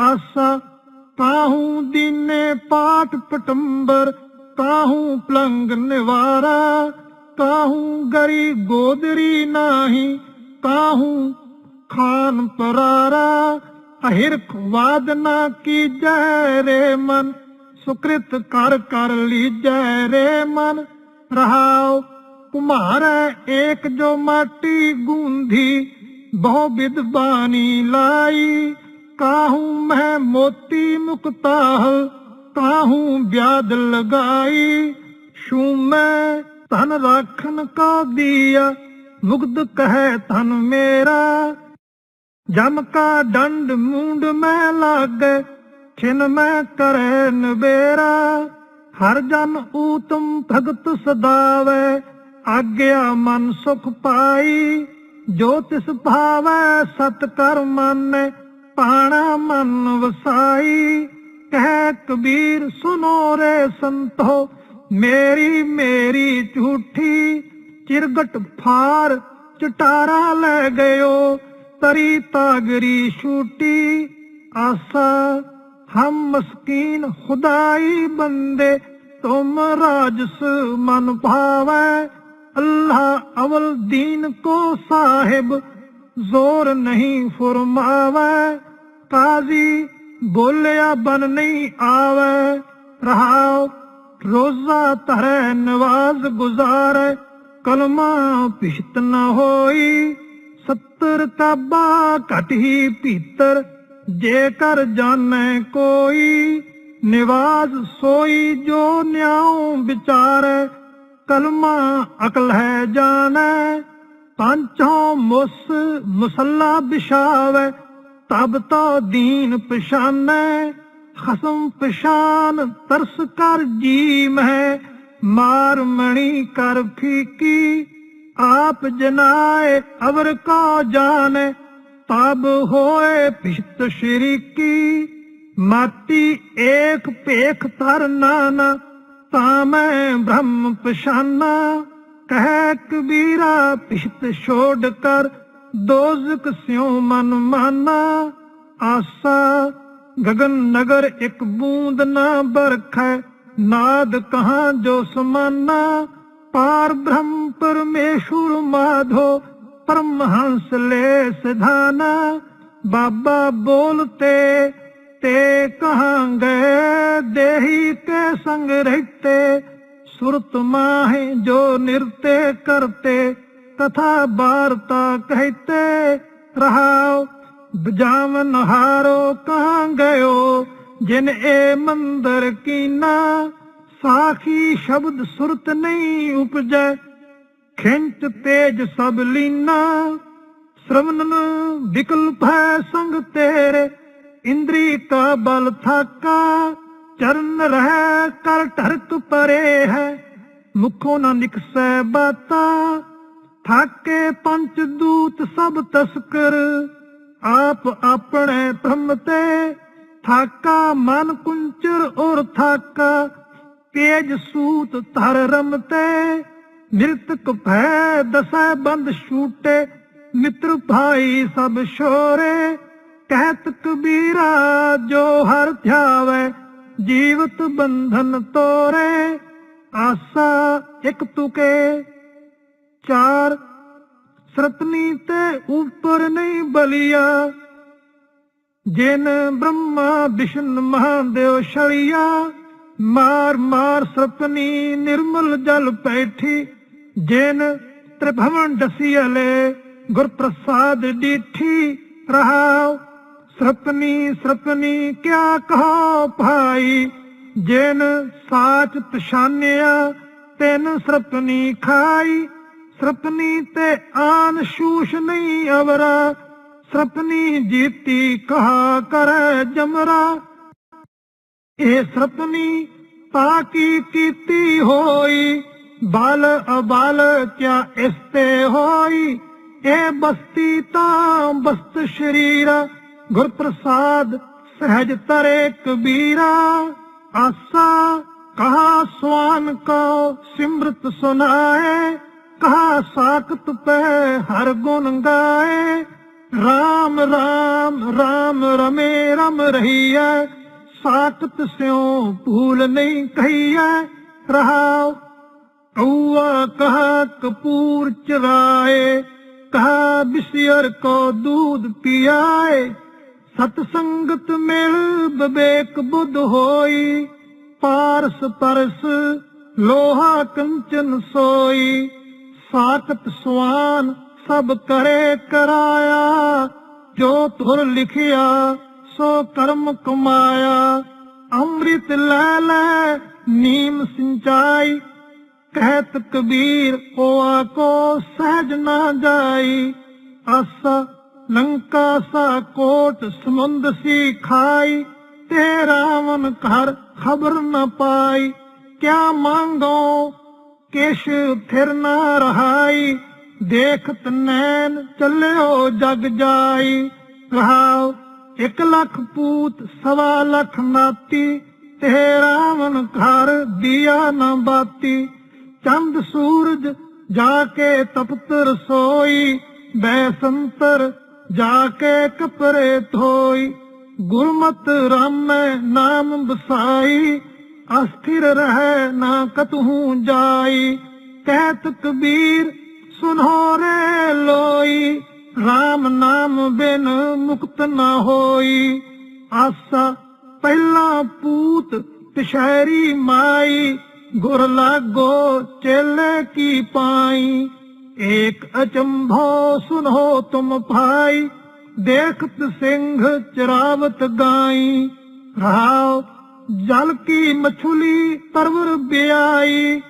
ਆਸਾ ਕਾਹੂ ਦੀਨੇ ਪਾਟ ਪਟੰਬਰ ਕਾਹੂ ਪਲੰਗ ਨਿਵਾਰਾ ਕਾਹੂ ਗਰੀ ਗੋਦਰੀ ਨਾਹੀ ਕਾਹੂ ਖਾਨ ਪਰਾਰਾ। ਅਹਿਰਖ ਵਾਦਨਾ ਕੀਜੈ ਰੇ ਮਨ, ਸੁਕ੍ਰਿਤ ਕਰ ਕਰ ਲੀਜੈ ਰੇ ਮਨ। ਰਹਾਉ, ਕੁਮਾਰੈ ਏਕ ਜੋ ਮਾਟੀ ਗੂੰਧੀ, ਬਹੁ ਵਿਦ ਬਾਣੀ ਲਾਈ। ਕਾਹੂ ਮਹਿ ਮੋਤੀ ਮੁਕਤਾਹ ਕਾਹੂ ਵਿਆਦ ਲਗਾਈ? ਸ਼ੂਮੈ ਧਨ ਰਾਖਨ ਕਾ ਦੀਆ? ਮੁਗਧ ਕਹੈ ਧਨ ਮੇਰਾ। ਜਮ ਕਾ ਡੰਡ ਮੂੰਡ ਮੈਂ ਲਾਗੇ? ਛਿਨ ਮੈਂ ਕਰੈ ਨਬੇਰਾ ਹਰ ਜਨ ਊਤਮ ਭਗਤ ਸਦਾਵੇ। ਆਗਿਆ ਮਨ ਸੁਖ ਪਾਈ। ਜੋ ਤਿਸ ਭਾਵੈ ਸਤ ਕਰ ਮਾਨੈ। ਪਾਣਾ ਮਨ ਵਸਾਈ, ਕਹਿ ਕਬੀਰ ਸੁਨੋ ਰੇ ਸੰਤੋ, ਮੇਰੀ ਮੇਰੀ ਝੂਠੀ ਚਿਰਗਟ ਫਾਰ, ਚਟਾਰਾ ਲੈ ਗਇਓ, ਤਰੀ ਤਾਗਰੀ ਛੂਟੀ, ਆਸਾ ਹਮ ਮਸਕੀਨ ਖੁਦਾਈ ਬੰਦੇ, ਤੁਮ ਰਾਜਸ ਮਨ ਭਾਵੈ ਅੱਲਾ ਅਵਲ ਦੀਨ ਕੋ ਸਾਹਿਬ, ਜ਼ੋਰ ਨਹੀਂ ਫਰਮਾਵੈ। ਕਾਜ਼ੀ ਬੋਲਿਆ ਬਨ ਨਹੀਂ ਆਵੈ। ਰਹਾਉ, ਰੋਜ਼ਾ ਧਰੈ, ਨਵਾਜ਼ ਗੁਜ਼ਾਰੈ। ਕਲਮਾ ਪਿਸ਼ਤ ਨ ਹੋਈ, ਸੱਤਰ ਕਾਬਾ ਘਟ ਹੀ ਭੀਤਰ। ਜੇਕਰ ਜਾਣੈ ਕੋਈ, ਨਿਵਾਜ਼ ਸੋਈ ਜੋ ਨਿਆਉ ਵਿਚਾਰੈ। ਕਲਮਾ ਅਕਲ ਹੈ ਜਾਣੈ ਪੰਚੋਂ ਮੁਸ ਮੁਸੱਲਾ ਬਿਛਾਵੇ ਤਬ ਤੋ ਦੀਨ ਪਛਾਨੈ, ਖਸਮ ਪਛਾਨ ਤਰਸ ਕਰ ਜੀ ਮਹਿ ਮਾਰ ਮਣੀ ਕਰ ਫੀਕੀ, ਆਪ ਜਨਾਏ ਅਵਰ ਕੋ ਜਾਣੇ, ਤਬ ਹੋਏ ਪਿਸ਼ਤ ਸ਼ਰੀਕੀ। ਮਾਤੀ ਏਕ ਭੇਖ ਤਰ ਨਾਨਾ, ਤਾਂ ਮੈਂ ਬ੍ਰਹਮ ਪਛਾਨਾ, ਕਹਿ ਕਬੀਰਾ ਪਿਸ਼ਤ ਛੋੜ ਕਰ ਦੋਜ਼ਕ ਸਿਉ ਮਨ ਮਾਨਾ, ਆਸਾ ਗगन ਨਗਰ ਇੱਕ ਬੂੰਦ ਨਾ ਬਰਖੈ, ਨਾਦ ਕਹਾ ਜੋ ਸਮਾਨਾ, ਪਾਰ ਬ੍ਰਹਮ ਪਰਮੇਸ਼ੁਰ ਮਾਧੋ, ਪਰਮਹੰਸ ਲੈ ਸਿਧਾਨਾ, ਬਾਬਾ ਬੋਲਤੇ ਤੇ ਕਹਾਂਗੇ, ਦੇਹੀ ਕੇ ਸੰਗ ਰਹਤੇ, ਸੁਰਤ ਮਾਹੇ ਜੋ ਨਿਰਤੇ ਕਰਤੇ ਕਥਾ ਵਾਰਤਾ ਕਹਤੇ ਰਹਾਓ ਬਜਾਵਨ ਹਾਰੋ ਕਹਾਂ ਗਇਓ, ਜਿਨ ਇਹ ਮੰਦਰ ਕੀਨਾ, ਸਾਖੀ ਸ਼ਬਦ ਸੁਰਤ ਨਹੀਂ ਉਪਜੈ, ਖਿੰਚ ਤੇਜ ਸਭ ਲੀਨਾ। ਸ਼ਰਵਨਨ ਵਿਕਲਪ ਹੈ ਸੰਗ ਤੇਰੇ, ਇੰਦਰੀ ਕਾ ਬਲ ਥਾਕਾ, ਚਰਨ ਰਹਿ ਕਰ ਢਰਕ ਪਰੇ ਹੈ, ਮੁਖੋਂ ਨਾ ਨਿਕਸੈ ਬਾਤਾ। ਥਾਕੇ ਪੰਚ ਦੂਤ ਸਭ ਤਸਕਰ, ਆਪ ਆਪਣੇ ਭ੍ਰਮ ਤੇ ਥਾਕਾ ਮਨ ਕੁੰਚਰ ਔਰ ਥਾਕਾ ਤੇਜ ਸੂਤ ਧਰ ਰਮ ਨਿਰਤਕ ਭੈ ਦਸੈ ਬੰਦ ਛੂਟੇ, ਮਿੱਤਰ ਭਾਈ ਸਭ ਸ਼ੋਰੇ ਕਹਿਤ ਕਬੀਰਾ, ਜੋ ਹਰ ਧਿਆਵੇ, ਜੀਵਤ ਬੰਧਨ ਤੋਰੇ। ਆਸਾ ਇੱਕ ਤੁਕੇ ਚਾਰ ਸਰਤਨੀ ਤੇ ਉਪਰ ਨਹੀਂ ਬਲਿਆ। ਜਿਨ ਬ੍ਰਹਮਾ ਵਿਸ਼ਨ ਮਹਾਦੇਵ ਛੜਿਆ ਮਾਰ ਮਾਰ ਸਰਪਨੀ ਨਿਰਮਲ ਜਲ ਪੈਠੀ। ਜਿਨ ਤ੍ਰਿਭਵਨ ਡਸੀਲੇ ਗੁਰ ਪ੍ਰਸਾਦ ਡੀਠੀ ਰਹਾਉ। ਸਰਪਨੀ ਸਰਪਨੀ ਕਿਆ ਕਹੋ ਭਾਈ? ਜਿਨ ਸਾਚ ਪਛਾਨਿਆ, ਤਿਨ ਸਰਪਨੀ ਖਾਈ। ਸਰਪਨੀ ਤੇ ਆਨ ਸ਼ੂਸ਼ ਨਹੀਂ ਅਵਰਾ, ਸਰਪਨੀ ਜੀਤੀ ਕਹਾ ਕਰ ਜਮਰਾ। ਇਹ ਸਰਪਨੀ ਤਾਂ ਕੀ ਕੀਤੀ ਹੋਈ? ਬਲ ਅਬਲ ਕਿਆ ਇਸ ਤੇ ਹੋਈ? ਇਹ ਬਸਤੀ ਤਾਂ ਬਸਤ ਸ਼ਰੀਰ ਗੁਰ ਪ੍ਰਸਾਦ ਸਹਿਜ ਤਰੇ ਕਬੀਰਾ ਆਸਾ ਕਹਾ ਸਵਾਨ ਕੋ ਸਿਮਰਤ ਸੁਨਾਏ ਕਹਾ ਸਾਖਤ ਪੈ ਹਰ ਗੁਣ ਗਾਏ। ਰਾਮ ਰਾਮ ਰਾਮ ਰਮੇ, ਰਮ ਰਹੀਐ। ਸਾਖਤ ਸਿਉ ਭੂਲ ਨਹੀਂ ਕਹੀਐ। ਰਹਾਉ ਕਉਆ ਕਹਾ ਕਪੂਰ ਚਰਾਏ। ਕਹਾ ਬਿਸਿਰ ਕੋ ਦੂਧ ਪਿਆਏ। ਸਤ ਸੰਗਤ ਮਿਲ ਬਵੇਕ ਬੁੱਧ ਹੋਈ। ਪਾਰਸ ਪਰਸ ਲੋਹਾ ਕੰਚਨ ਸੋਈ। ਸਾਖਤ ਸੁਆਨ ਸਭ ਕਰੇ ਕਰਾਇਆ, ਜੋ ਤੁਰ ਲਿਖਿਆ, ਸੋ ਕਰਮ ਕਮਾਇਆ। ਅੰਮ੍ਰਿਤ ਲੈ ਲੈ, ਨੀਮ ਸਿੰਚਾਈ, ਕਹਿਤ ਕਬੀਰ ਕੋਆ ਕੋ ਸਹਿਜ ਨਾ ਜਾਈ। ਅਸ ਲੰਕਾ ਸਾ ਕੋਟ ਸਮੁੰਦ ਸੀ ਖਾਈ, ਤੇ ਰਾਵਨ ਘਰ ਖਬਰ ਨਾ ਪਾਈ। ਕਿਆ ਮੰਗੋ ਕਿਛ ਫਿਰ ਨਾ ਰਹਾਈ ਦੇਖਤ ਨੈਣ ਚੱਲਿਓ ਜਗ ਜਾਈ। ਰਹਾਉ ਇੱਕ ਲੱਖ ਪੂਤ, ਸਵਾ ਲੱਖ ਨਾਤੀ, ਤੇ ਰਾਵਨ ਘਰ ਦਿਆ ਨਾ ਬਾਤੀ। ਚੰਦ ਸੂਰਜ ਜਾ ਕੇ ਤਪਤ ਰਸੋਈ, ਬੈਸੰਤਰ ਜਾ ਕੇ ਕਪਰੇ ਧੋਈ। ਗੁਰਮਤ ਰਾਮੈ ਨਾਮ ਬਸਾਈ ਅਸਥਿਰ ਰਹਿ ਨਾ ਕਤਹੂ ਜਾਈ। ਕਹਿਤ ਕਬੀਰ ਸੁਨੋ ਰੇ ਲੋਈ। RAM ਨਾਮ ਬਿਨ ਮੁਕਤ ਨਾ ਹੋਈ। ਆਸਾ ਪਹਿਲਾ ਪੂਤ ਪਿਸ਼ੈਰੀ ਮਾਈ। ਗੁਰ ਲਾਗੋ ਚੇਲੇ ਕੀ ਪਾਈ। ਏਕ ਅਚੰਭੋ ਸੁਨੋ ਤੁਮ ਭਾਈ। ਦੇਖਤ ਸਿੰਘ ਚਰਾਵਤ ਗਾਈ। ਰਹਾਉ ਜਲ ਕੀ ਮਛਲੀ ਤਰਵਰ ਬਿਆਈ,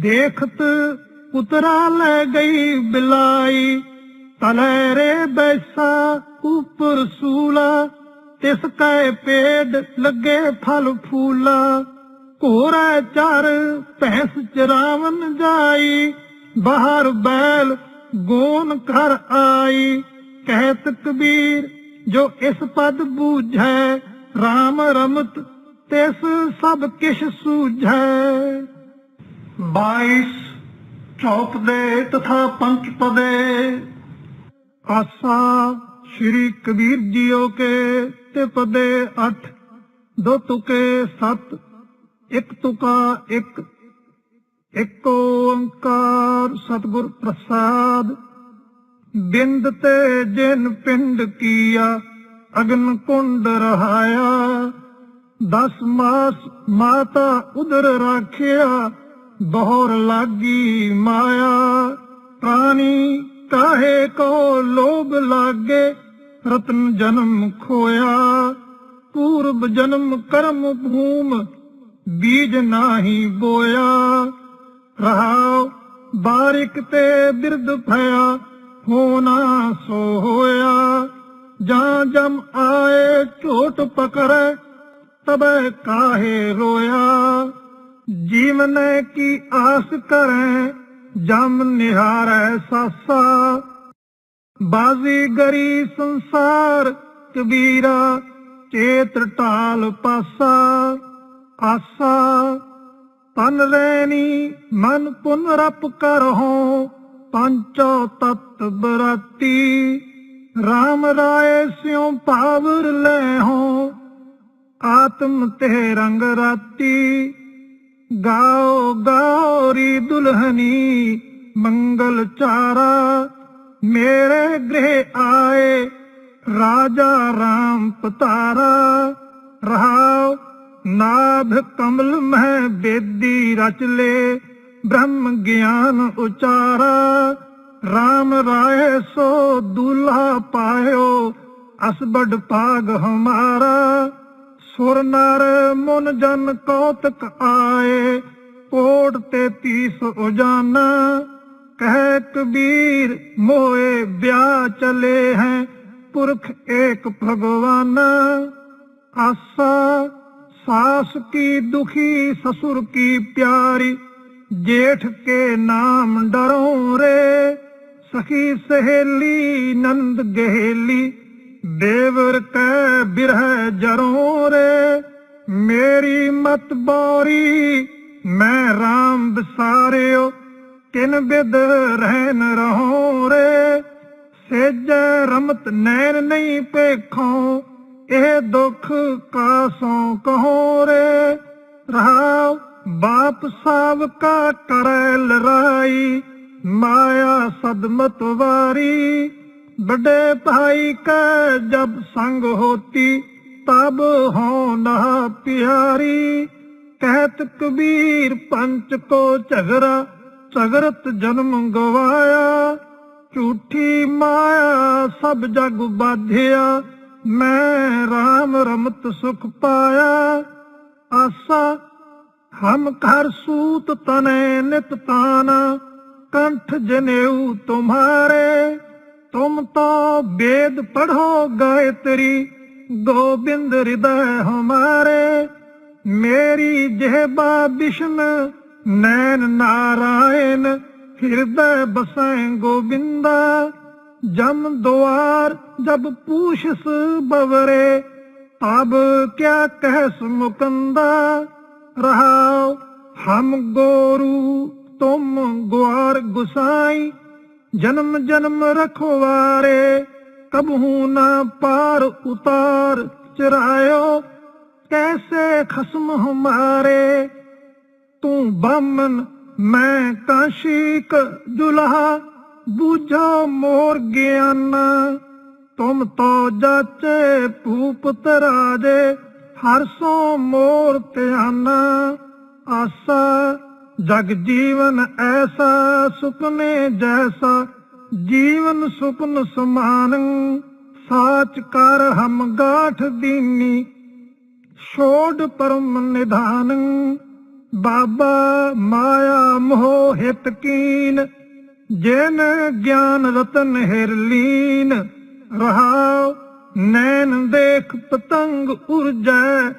ਦੇਖਤ ਉਤਰਾ ਲੈ ਗਈ ਬਿਲਾਈ। ਤਲੇ ਰੇ ਬੈਸਾ ਉਪਰ ਸੂਲਾ, ਤਿਸ ਕੈ ਪੇੜ ਲੱਗੇ ਫਲ ਫੂਲਾ। ਘੋੜਾ ਚਰ ਭੈਂਸ ਚਰਾਵਨ ਜਾਈ, ਬਾਹਰ ਬੈਲ ਗੋਨ ਕਰ ਆਈ। ਕਹਿਤ ਕਬੀਰ ਜੋ ਇਸ ਪਦ ਬੂਝੈ RAM ਰਮਤ ਤਿਸ ਸਭ ਕਿਛ ਸੂਝੈ 22 ਚੌਪ ਦੇ ਤਥਾ ਪੰਚ ਪਦੇ। ਆਸਾ ਸ਼੍ਰੀ ਕਬੀਰ ਜੀਓ ਕੇ ਤੇ ਪਦੇ 8 ਦੋ ਤੁਕੇ 7 ਇੱਕ ਤੁਕਾ ਇੱਕ। ਇੱਕ ਓੰਕਾਰ ਸਤਿਗੁਰ ਪ੍ਰਸਾਦ। ਬਿੰਦ ਤੇ ਜਿਨ ਪਿੰਡ ਕੀਆ, ਅਗਨ ਕੁੰਡ ਰਹਾਇਆ। ਦਸ ਮਾਸ ਮਾਤਾ ਉਦਰ ਰਾਖਿਆ, ਬਹੁਰ ਲਾਗੀ ਮਾਇਆ। ਪ੍ਰਾਣੀ ਕਾਹੇ ਕੋ ਲੋਭ ਲਾਗੇ, ਰਤਨ ਜਨਮ ਖੋਇਆ। ਪੂਰਬ ਜਨਮ ਕਰਮ ਭੂਮ, ਬੀਜ ਨਾਹੀ ਬੋਇਆ। ਰਹਾਉ ਬਾਰਿਕ ਤੇ ਬਿਰਦ ਭਇਆ ਹੋਣਾ ਸੋ ਹੋਇਆ। ਜਾਂ ਜਮ ਆਏ ਝੋਟ ਪਕੜੈ ਤਬੈ ਕਾਹੇ ਰੋਇਆ? ਜੀਵਨ ਕੀ ਆਸ ਕਰੈ, ਜਮ ਨਿਹਾਰੈ ਸਾਸਾ। ਬਾਜ਼ੀ ਗਰੀ ਸੰਸਾਰ ਕਬੀਰਾ, ਚੇਤ ਟਾਲ ਪਾਸਾ। ਆਸਾ, ਤਨ ਰੈਣੀ, ਮਨ ਪੁਨ ਰਪ ਕਰਹੁ ਪੰਚੋ ਤਤ ਬਰਾਤੀ। RAM ਰਾਏ ਸਿਉ ਪਾਵਰ ਲੈ ਹੋ। ਆਤਮ ਤੇ ਰੰਗ ਰਾਤੀ। ਗਾਓ ਗਾਓ ਦੁਲਹਨੀ, ਮੰਗਲ ਚਾਰਾ। ਮੇਰੇ ਗ੍ਰਹਿ ਆਏ, ਰਾਜਾ RAM ਪਤਾਰਾ। ਰਹਾਉ ਨਾਭ ਕਮਲ ਮਹਿ ਬੇਦੀ ਰਚ ਲੇ, ਬ੍ਰਹਮ ਗਿਆਨ ਉਚਾਰਾ। RAM ਰਾਏ ਸੋ ਦੁਲਹਾ ਪਾਇਓ, ਅਸਬੜ ਪਾਗ ਹਮਾਰਾ। ਸੁਰ ਨਰ ਮਨ ਜਨ ਕੌਤਕ ਆਏ, ਕੋਟ ਤੇ ਤੀਸ ਉਜਾਨਾ। ਕਹਿ ਕਬੀਰ ਮੋਏ ਵਿਆਹ ਚਲੇ ਹੈ, ਪੁਰਖ ਏਕ ਭਗਵਾਨ। ਆਸਾ, ਸਾਸ ਕੀ ਦੁਖੀ, ਸਸੁਰ ਕੀ ਪਿਆਰੀ, ਜੇਠ ਕੇ ਨਾਮ ਡਰੋ ਰੇ, ਸਖੀ ਸਹੇਲੀ ਨੰਦ ਗਹਿਲੀ। ਦੇਵਰ ਕੈ ਬਿਰਹ ਜਰੋ ਰੇ, ਮੇਰੀ ਮਤ ਬੋਰੀ, ਮੈਂ RAM ਵਿਸਾਰਿਓ, ਕਿਨ ਬਿਦ ਰਹਿਨ ਰਹੋ ਰੇ। ਸੇਜੈ ਰਮਤ ਨੈਣ ਨਹੀਂ ਪੇਖੋਂ ਇਹ ਦੁੱਖ ਕਾਸੋਂ ਕਹੋ ਰੇ। ਰਹਾਉ, ਬਾਪ ਸਾਬ ਕਾ ਕਰੈ ਲੜਾਈ, ਮਾਇਆ ਸਦਮਤ ਵਾਰੀ। ਬੜੇ ਭਾਈ ਕਾ ਜਬ ਸੰਗ ਹੋਤੀ, ਤਬ ਹੋ ਨਾ ਪਿਆਰੀ ਕਹਿਤ ਕਬੀਰ ਪੰਚ ਕੋ ਝਗਰਾ, ਝਗਰਤ ਜਨਮ ਗਵਾਇਆ। ਝੂਠੀ ਮਾਇਆ ਸਭ ਜਗ ਬਾਧਿਆ, ਮੈਂ RAM ਰਮਤ ਸੁਖ ਪਾਇਆ। ਆਸਾ, ਹਮ ਘਰ ਸੂਤ ਤਨੇ ਨਿਤ ਤਾਨ, ਕੰਠ ਜਨੇਊ ਤੁਮਾਰੇ। ਤੁਮ ਤੋਂ ਵੇਦ ਪੜੋ ਗਾਇਤਰੀ, ਗੋਬਿੰਦ ਹਿਰਦੈ ਹਮਾਰੇ। ਮੇਰੀ ਜਿਹਬਾ ਵਿਸ਼ਨ ਨੈਨ ਨਾਰਾਇਣ, ਹਿਰਦੈ ਬਸੈ ਗੋਬਿੰਦਾ। ਜਮ ਦੁਆਰ ਜਬ ਪੂਛਸ ਬਵਰੇ ਅਬ ਕਿਆ ਕਹਿ ਸੁਮੁਕੰਦਾ ਰਹਾ ਹਮ ਗੋਰੂ, ਤੁਮ ਗੁਆਰ ਗੁਸਾਈ ਜਨਮ ਜਨਮ ਰਖਵਾਰੇ ਕਬਹੂ ਨਾ ਪਾਰ ਉਤਾਰ, ਚਰਾਇਓ ਕੈਸੇ ਖਸਮ ਹਮਾਰੇ? ਤੂੰ ਬਾਮਨ ਮੈਂ ਕਾਸ਼ੀਕ ਜੁਲਹਾ ਬੂਝਾ ਮੋਰ ਗਿਆਨਾ। ਤੁਮ ਤੋ ਜਾਚੇ ਭੂਪ ਤਰਾਜੇ, ਹਰ ਸੋ ਮੋਰ ਧਿਆਨਾ। ਆਸਾ ਜਗ ਜੀਵਨ ਐਸਾ ਸੁਪਨੇ ਜੈਸਾ, ਜੀਵਨ ਸੁਪਨ ਸਮਾਨ, ਸਾਚ ਕਰ ਹਮ ਗਾਠ ਦੀਨੀ, ਛੋੜ ਪਰਮ ਨਿਧਾਨ, ਬਾਬਾ ਮਾਇਆ ਮੋਹ ਹਿਤ ਕੀਨ, ਜਿਨ ਗਿਆਨ ਰਤਨ ਹਿਰ ਲੀਨ, ਰਹਾਉ ਨੈਣ ਦੇਖ ਪਤੰਗ ਉਰਜੈ,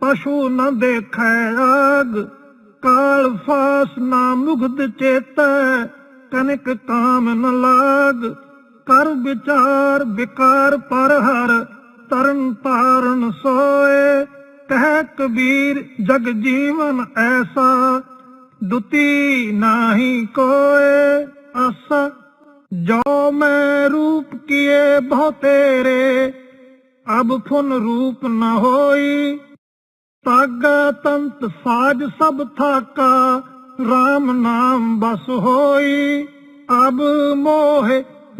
ਪਸ਼ੂ ਨ ਦੇਖੈ ਆਗ। ਕਾਲ ਫਾਸ ਨਾ ਮੁਗਧ ਚੇਤੈ, ਕਨਕ ਕਾਮ ਨ ਲਾਗ। ਕਰ ਵਿਚਾਰ ਵਿਕਾਰ ਪਰ ਹਰ, ਤਰਨ ਤਾਰਨ ਸੋਏ। ਕਹਿ ਕਬੀਰ, ਜਗ ਜੀਵਨ ਐਸਾ, ਦੁਤੀ ਨਾਹੀ ਕੋਏ। ਅਸ ਜੋ ਮੈਂ ਰੂਪ ਕੀਏ ਬਹੁ ਤੇਰੇ, ਅਬ ਫੁਨ ਰੂਪ ਨ ਹੋਈ। ਤਾਗਾ ਤੰਤ ਸਾਜ ਸਭ ਥਾਕਾ RAM ਨਾਮ ਬਸ ਹੋਈ। ਅਬ ਮੋਹ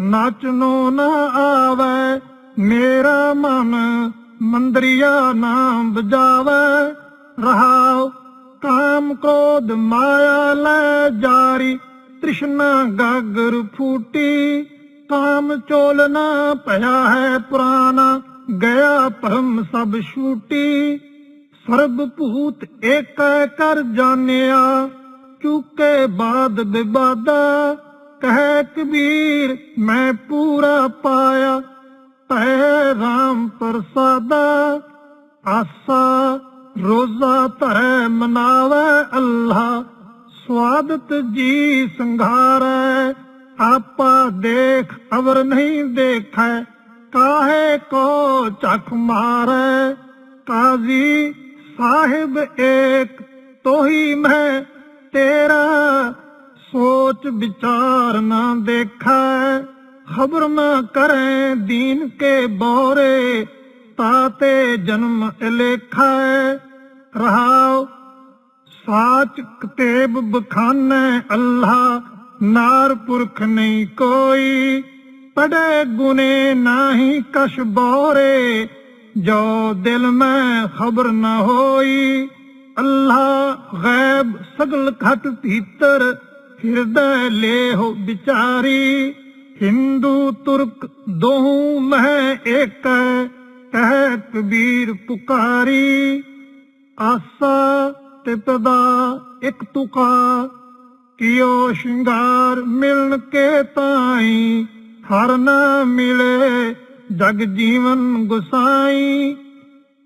ਨਾਚਨੋ ਨਾ ਆਵੇ, ਮੇਰਾ ਮਨ ਮੰਦਰੀਆ ਨਾਮ ਬਜਾਵੇ ਰਹਾਉ ਕਾਮ ਕ੍ਰੋਧ ਮਾਇਆ ਲੈ ਜਾਰੀ, ਤ੍ਰਿਸ਼ਨਾ ਗਾਗਰ ਫੂਟੀ। ਕਾਮ ਚੋਲਨਾ ਪਿਆ ਹੈ ਪੁਰਾਣਾ, ਗਿਆ ਭਰਮ ਸਭ ਛੂਟੀ। ਸਰਬ ਭੂਤ ਏਕੈ ਕਰ ਜਾਣਿਆ, ਚੁਕੇ ਬਾਦ ਵਿਵਾਦਾ ਕਹਿ ਕਬੀਰ ਮੈਂ ਪੂਰਾ ਪਾਇਆ, ਤੈ ਰਾਮ ਪ੍ਰਸਾਦਾ, ਆਸਾ ਰੋਜ਼ਾ ਧਰੈ ਮਨਾਵੇ ਅੱਲਾ, ਸਵਾਦਤ ਜੀ ਸੰਘਾਰੈ, ਆਪਾ ਦੇਖ ਅਵਰ ਨਹੀਂ ਦੇਖੈ, ਕਾਹੇ ਕੋ ਚਖ ਮਾਰੈ, ਕਾਜ਼ੀ ਸਾਹਿਬ ਏਕ, ਤੋਹੀ ਮੈਂ ਤੇਰਾ। ਸੋਚ ਵਿਚਾਰ ਨਾ ਦੇਖੈ, ਖਬਰ ਨਾ ਕਰੇ ਦੀਨ ਕੇ ਬੋਰੇ ਤਾਤੇ ਜਨਮ ਇਲੇਖੈ ਰਹਾਉ, ਸਾਚ ਕਤੇਬ ਬਖਾਨੈ ਅੱਲਾ, ਨਾਰ ਪੁਰਖ ਨਹੀਂ ਕੋਈ। ਪੜੇ ਗੁਨੇ ਨਾਹੀ ਕਸ਼ ਬੋਰੇ ਜੋ ਦਿਲ ਮੈਂ ਖਬਰ ਨਾ ਹੋਈ, ਅੱਲਾ ਗੈਬ ਸਗਲ ਖਟ ਭੀਤਰ ਹਿਰਦੈ ਲੇਹੁ ਵਿਚਾਰੀ। ਹਿੰਦੂ, ਤੁਰਕ ਦੋਹੂ ਮਹਿ ਏਕੈ ਕਹਿ ਕਬੀਰ ਪੁਕਾਰੀ। ਆਸਾ ਤੇ ਤਦਾ ਇਕ ਤੁਕਾ, ਕਿਓ ਸ਼ਿੰਗਾਰ ਮਿਲਣ ਕੇ ਤਾਈ ਹਰ ਨਾ ਮਿਲੇ। ਜਗ ਜੀਵਨ ਗੁਸਾਈ,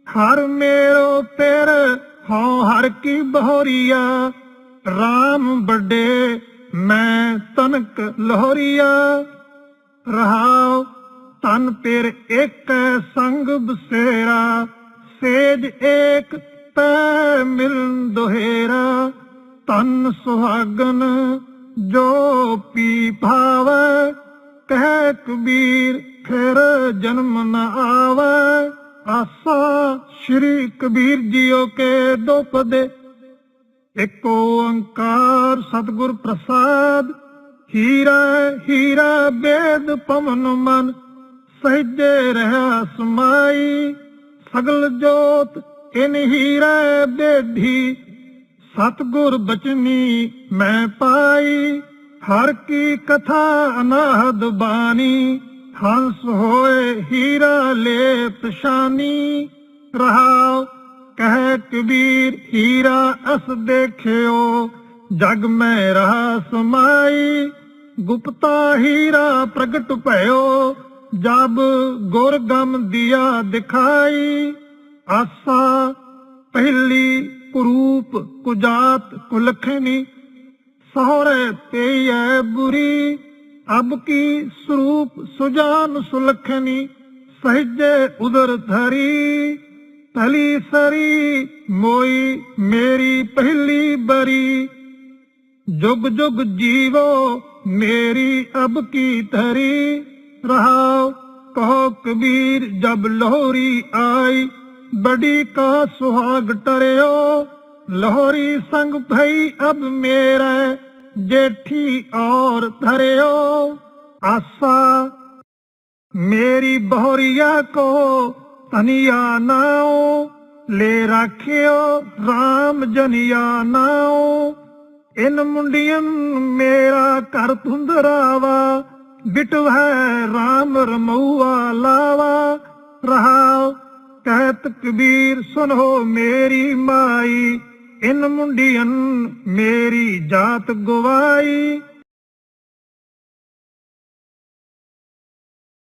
ਹਰ ਮੇਰੋ ਤੇਰ ਹਉ ਹਰ ਕੀ ਬਹੋਰੀਆ। RAM ਵੱਡੇ, ਮੈਂ ਤਨਕ ਲਹੋਰੀਆ ਰਹਾਉ ਤਨ ਤੇਰ ਇੱਕ ਸੰਗ ਬਸੇਰਾ, ਸੇਜ ਏਕ ਤੈ ਮਿਲਨ ਦੁਹੇਰਾ। ਤਨ ਸੁਹਾਗਨ ਜੋ ਪੀ ਭਾਵ, ਕਹਿ ਕਬੀਰ ਫਿਰ ਜਨਮ ਨ ਆਵੇ। ਆਸਾ ਸ਼੍ਰੀ ਕਬੀਰ ਜੀਓ ਕੇ ਦੋ। ਪਦੇ ਓੰਕਾਰ ਸਤਿਗੁਰ ਪ੍ਰਸਾਦ। ਹੀਰਾ ਹੀਰਾ ਬੇਦ ਪਵਨ ਮਨ। ਸਹਿਜੇ ਰਹਾ ਸਮਾਈ। ਸਗਲ ਜੋਤ ਇਨ ਹੀਰਾ ਬੇਢੀ। ਸਤਿਗੁਰ ਬਚਨੀ ਮੈਂ ਪਾਈ। ਹਰ ਕੀ ਕਥਾ ਅਨਾਹਦ ਬਾਣੀ। ਹੰਸ ਹੋਏ ਹੀਰਾ ਲੇਪ ਸ਼ਾਨੀ ਰਹਾਉ ਕਹਿ ਕਬੀਰ ਹੀਰਾ ਅਸ ਦੇਖਿਓ, ਜਗ ਮੈਂ ਰਹਾ ਸਮਾਈ, ਗੁਪਤਾ ਹੀਰਾ ਪ੍ਰਗਟ ਭਇਓ, ਜਬ ਗੁਰ ਗਮ ਦਿਆ ਦਿਖਾਈ, ਆਸਾ ਪਹਿਲੀ ਕੁਰੂਪ ਕੁਜਾਤ ਕੁਲਖਣੀ, ਸਹਰੇ ਪਈਐ ਬੁਰੀ ਅਬ ਕੀ ਸਰੂਪ ਸੁਜਾਨ ਸੁਲਖਣੀ ਸਹਿਜੇ ਉਦਰ ਧਰੀ ਤਲੀ ਸਰੀ ਮੋਈ ਮੇਰੀ ਪਹਿਲੀ ਬਰੀ। ਜੁਗ ਜੁਗ ਜੀਵੋ ਮੇਰੀ ਅਬ ਕੀ ਧਰੀ ਰਹਾਓ ਕਹੋ ਕਬੀਰ ਜਬ ਲੋਹਰੀ ਆਈ, ਬੜੀ ਕਾ ਸੁਹਾਗ ਟਰਿਓ, ਲੋਹਰੀ ਸੰਗ ਭਈ ਅਬ ਮੇਰਾ। ਜੇਠੀ ਔਰ ਧਰਿਓ ਆਸਾ, ਮੇਰੀ ਬਹੋਰੀਆ ਕੋ ਤਨੀਆ ਨਾਓ ਲੈ ਰਾਖਿਓ RAM ਜਨੀਆ ਨਾਓ ਇਨ ਮੁੰਡੀਆਂ ਮੇਰਾ ਘਰ ਤੁੰਦਰਾਵਾ ਬਿਟੂ ਹੈ RAM ਰਮਉਆ ਲਾਵਾ। ਰਹਾ ਕਹਿ ਤਕਬੀਰ ਸੁਨੋ ਮੇਰੀ ਮਾਈ। ਇਨ ਮੁੰਡੀਆਂ ਮੇਰੀ ਜਾਤ ਗਵਾਈ।